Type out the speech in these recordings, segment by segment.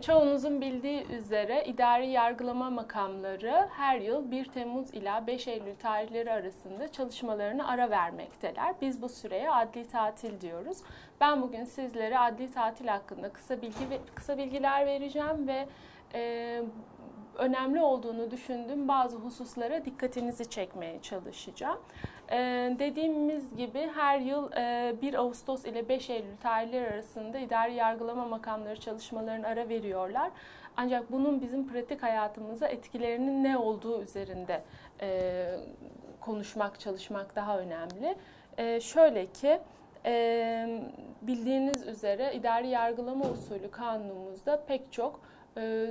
Çoğunuzun bildiği üzere idari yargılama makamları her yıl 1 Temmuz ila 5 Eylül tarihleri arasında çalışmalarını ara vermekteler. Biz bu süreye adli tatil diyoruz. Ben bugün sizlere adli tatil hakkında kısa bilgi kısa bilgiler vereceğim ve e, önemli olduğunu düşündüğüm bazı hususlara dikkatinizi çekmeye çalışacağım. Ee, dediğimiz gibi her yıl e, 1 Ağustos ile 5 Eylül tarihleri arasında idari yargılama makamları çalışmalarını ara veriyorlar. Ancak bunun bizim pratik hayatımıza etkilerinin ne olduğu üzerinde e, konuşmak, çalışmak daha önemli. E, şöyle ki, e, bildiğiniz üzere idari yargılama usulü kanunumuzda pek çok e,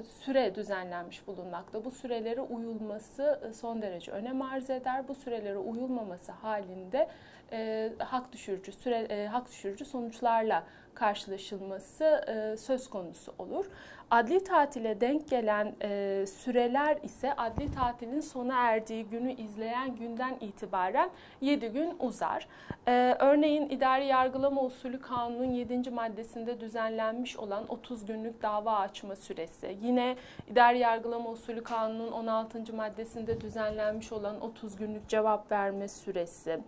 süre düzenlenmiş bulunmakta. Bu sürelere uyulması e, son derece önem arz eder. Bu sürelere uyulmaması halinde e, hak düşürücü süre e, hak düşürücü sonuçlarla karşılaşılması e, söz konusu olur. Adli tatile denk gelen e, süreler ise adli tatilin sona erdiği günü izleyen günden itibaren 7 gün uzar. E, örneğin idari yargılama usulü kanunun 7. maddesinde düzenlenmiş olan 30 günlük dava açma süresi, yine idari yargılama usulü kanunun 16. maddesinde düzenlenmiş olan 30 günlük cevap verme süresi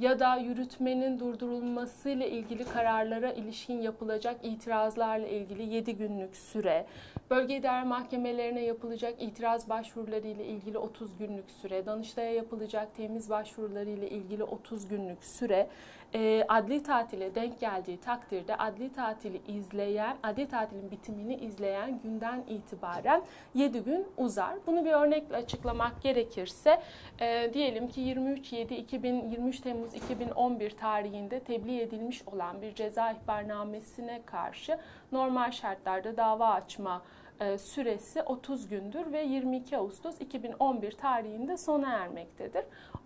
ya da yürütmenin durdurulmasıyla ilgili kararlara ilişkin yapılacak itirazlarla ilgili 7 günlük süre, bölge idare mahkemelerine yapılacak itiraz başvuruları ile ilgili 30 günlük süre, Danıştay'a yapılacak temiz başvuruları ile ilgili 30 günlük süre, e, adli tatile denk geldiği takdirde adli tatili izleyen, adli tatilin bitimini izleyen günden itibaren 7 gün uzar. Bunu bir örnekle açıklamak gerekirse e, diyelim ki 23 7 2023 Temmuz 2011 tarihinde tebliğ edilmiş olan bir ceza ihbarnamesine karşı normal şartlarda dava açma süresi 30 gündür ve 22 Ağustos 2011 tarihinde sona ermektedir.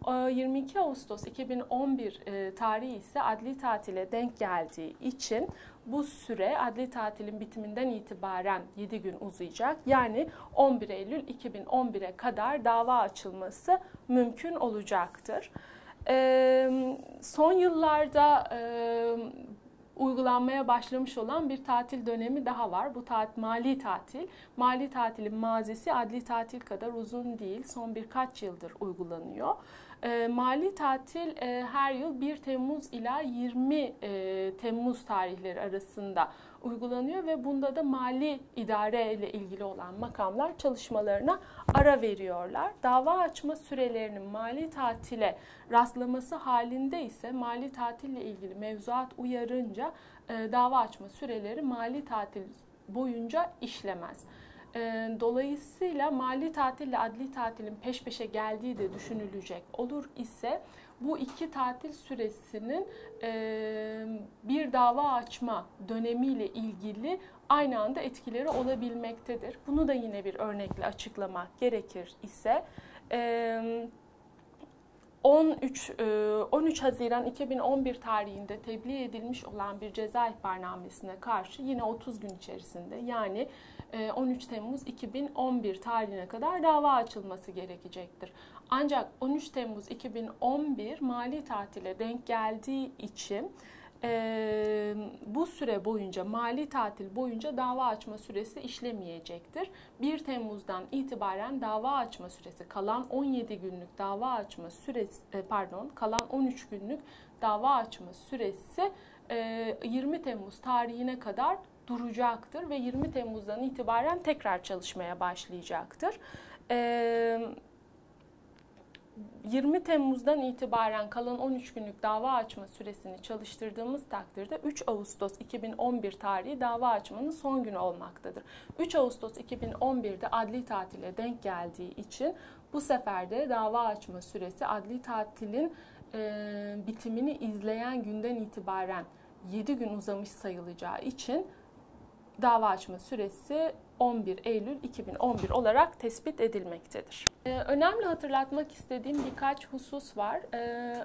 22 Ağustos 2011 e, tarihi ise adli tatile denk geldiği için bu süre adli tatilin bitiminden itibaren 7 gün uzayacak. Yani 11 Eylül 2011'e kadar dava açılması mümkün olacaktır. Son yıllarda uygulanmaya başlamış olan bir tatil dönemi daha var. Bu tatil, mali tatil. Mali tatilin mazisi adli tatil kadar uzun değil. Son birkaç yıldır uygulanıyor. E, mali tatil e, her yıl 1 Temmuz ila 20 e, Temmuz tarihleri arasında uygulanıyor ve bunda da mali idare ile ilgili olan makamlar çalışmalarına ara veriyorlar. Dava açma sürelerinin mali tatile rastlaması halinde ise mali tatille ilgili mevzuat uyarınca e, dava açma süreleri mali tatil boyunca işlemez. Ee, dolayısıyla mali tatille adli tatilin peş peşe geldiği de düşünülecek olur ise bu iki tatil süresinin e, bir dava açma dönemiyle ilgili aynı anda etkileri olabilmektedir. Bunu da yine bir örnekle açıklamak gerekir ise 13 13 e, Haziran 2011 tarihinde tebliğ edilmiş olan bir ceza ihbarnamesine karşı yine 30 gün içerisinde yani 13 e, Temmuz 2011 tarihine kadar dava açılması gerekecektir. Ancak 13 Temmuz 2011 mali tatile denk geldiği için e, bu süre boyunca mali tatil boyunca dava açma süresi işlemeyecektir. 1 Temmuz'dan itibaren dava açma süresi kalan 17 günlük dava açma süresi e, pardon kalan 13 günlük dava açma süresi e, 20 Temmuz tarihine kadar duracaktır ve 20 Temmuz'dan itibaren tekrar çalışmaya başlayacaktır. Ee, 20 Temmuz'dan itibaren kalan 13 günlük dava açma süresini çalıştırdığımız takdirde 3 Ağustos 2011 tarihi dava açmanın son günü olmaktadır. 3 Ağustos 2011'de adli tatile denk geldiği için bu sefer de dava açma süresi adli tatilin e, bitimini izleyen günden itibaren 7 gün uzamış sayılacağı için dava açma süresi 11 Eylül 2011 olarak tespit edilmektedir. Ee, önemli hatırlatmak istediğim birkaç husus var. Ee,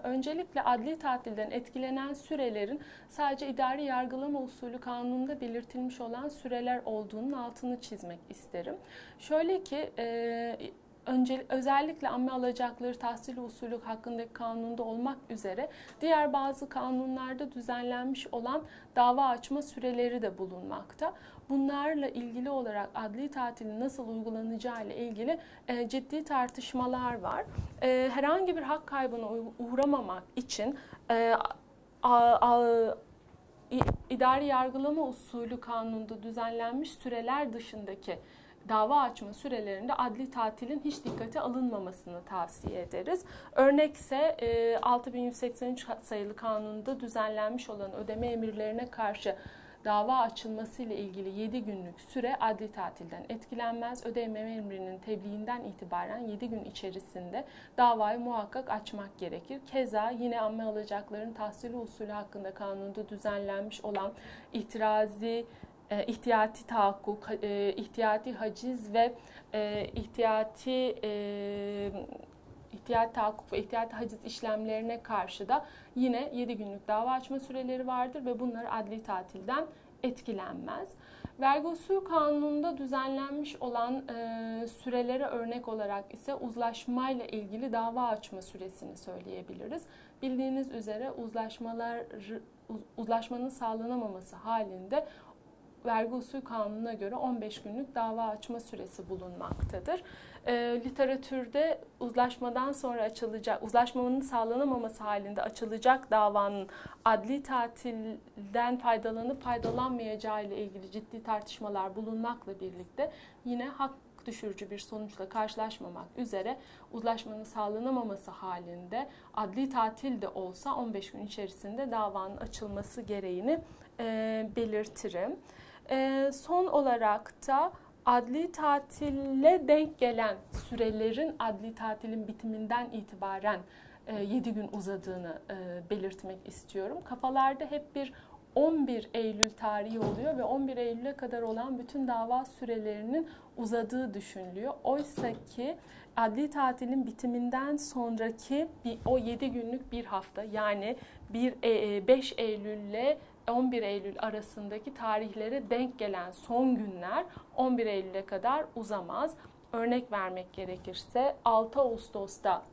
öncelikle adli tatilden etkilenen sürelerin sadece idari yargılama usulü kanununda belirtilmiş olan süreler olduğunun altını çizmek isterim. Şöyle ki e, önce, özellikle amme alacakları tahsil usulü hakkındaki kanunda olmak üzere diğer bazı kanunlarda düzenlenmiş olan dava açma süreleri de bulunmakta. bunlarla ilgili olarak adli tatilin nasıl uygulanacağı ile ilgili e, ciddi tartışmalar var. E, herhangi bir hak kaybına uğramamak için e, a, a, idari yargılama usulü kanununda düzenlenmiş süreler dışındaki dava açma sürelerinde adli tatilin hiç dikkate alınmamasını tavsiye ederiz. Örnekse 6183 sayılı kanunda düzenlenmiş olan ödeme emirlerine karşı dava açılması ile ilgili 7 günlük süre adli tatilden etkilenmez. Ödeme emrinin tebliğinden itibaren 7 gün içerisinde davayı muhakkak açmak gerekir. Keza yine amme alacakların tahsili usulü hakkında kanunda düzenlenmiş olan itirazi e, ihtiyati tahakkuk, e, ihtiyati haciz ve e, ihtiyati e, ihtiyat tahakkuk ve ihtiyat haciz işlemlerine karşı da yine 7 günlük dava açma süreleri vardır ve bunlar adli tatilden etkilenmez. Vergi usulü kanununda düzenlenmiş olan e, sürelere örnek olarak ise uzlaşmayla ilgili dava açma süresini söyleyebiliriz. Bildiğiniz üzere uzlaşmalar uzlaşmanın sağlanamaması halinde vergi usul kanununa göre 15 günlük dava açma süresi bulunmaktadır. E, literatürde uzlaşmadan sonra açılacak, uzlaşmanın sağlanamaması halinde açılacak davanın adli tatilden faydalanıp faydalanmayacağı ile ilgili ciddi tartışmalar bulunmakla birlikte yine hak düşürücü bir sonuçla karşılaşmamak üzere uzlaşmanın sağlanamaması halinde adli tatil de olsa 15 gün içerisinde davanın açılması gereğini e, belirtirim. E, son olarak da adli tatille denk gelen sürelerin adli tatilin bitiminden itibaren 7 e, gün uzadığını e, belirtmek istiyorum. Kafalarda hep bir 11 Eylül tarihi oluyor ve 11 Eylül'e kadar olan bütün dava sürelerinin uzadığı düşünülüyor. Oysa ki adli tatilin bitiminden sonraki bir, o 7 günlük bir hafta yani 1 5 Eylül ile 11 Eylül arasındaki tarihlere denk gelen son günler 11 Eylül'e kadar uzamaz. Örnek vermek gerekirse 6 Ağustos'ta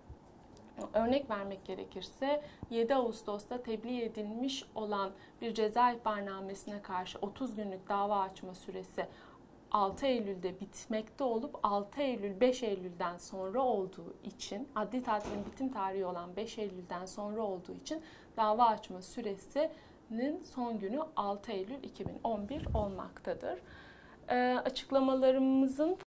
örnek vermek gerekirse 7 Ağustos'ta tebliğ edilmiş olan bir ceza ihbarnamesine karşı 30 günlük dava açma süresi 6 Eylül'de bitmekte olup 6 Eylül 5 Eylül'den sonra olduğu için adli tatilin bitim tarihi olan 5 Eylül'den sonra olduğu için dava açma süresi son günü 6 Eylül 2011 olmaktadır. E, açıklamalarımızın